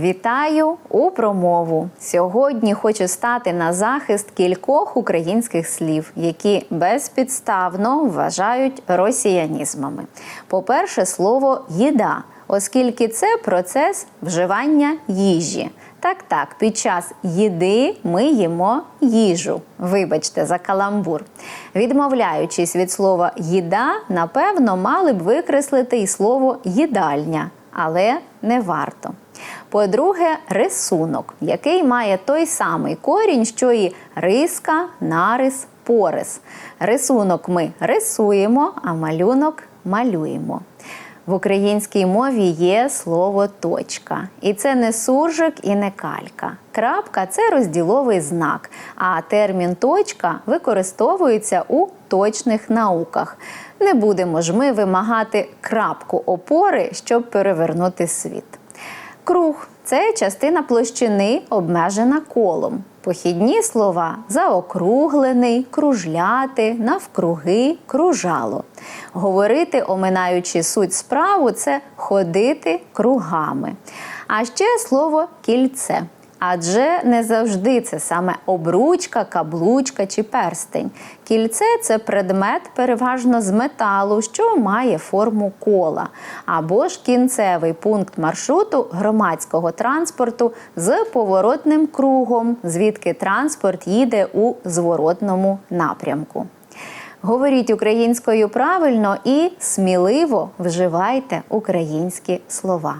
Вітаю у промову. Сьогодні хочу стати на захист кількох українських слів, які безпідставно вважають росіянізмами. По-перше, слово їда, оскільки це процес вживання їжі. Так, так, під час їди ми їмо їжу. Вибачте за каламбур. Відмовляючись від слова їда, напевно, мали б викреслити і слово їдальня, але не варто. По-друге, рисунок, який має той самий корінь, що і риска, нарис, порис. Рисунок ми рисуємо, а малюнок малюємо. В українській мові є слово точка. І це не суржик і не калька. Крапка це розділовий знак, а термін точка використовується у точних науках. Не будемо ж ми вимагати крапку опори, щоб перевернути світ. Круг це частина площини, обмежена колом. Похідні слова заокруглений, кружляти, навкруги, кружало. Говорити, оминаючи суть справу, це ходити кругами. А ще слово кільце. Адже не завжди це саме обручка, каблучка чи перстень. Кільце це предмет переважно з металу, що має форму кола, або ж кінцевий пункт маршруту громадського транспорту з поворотним кругом, звідки транспорт їде у зворотному напрямку. Говоріть українською правильно і сміливо вживайте українські слова.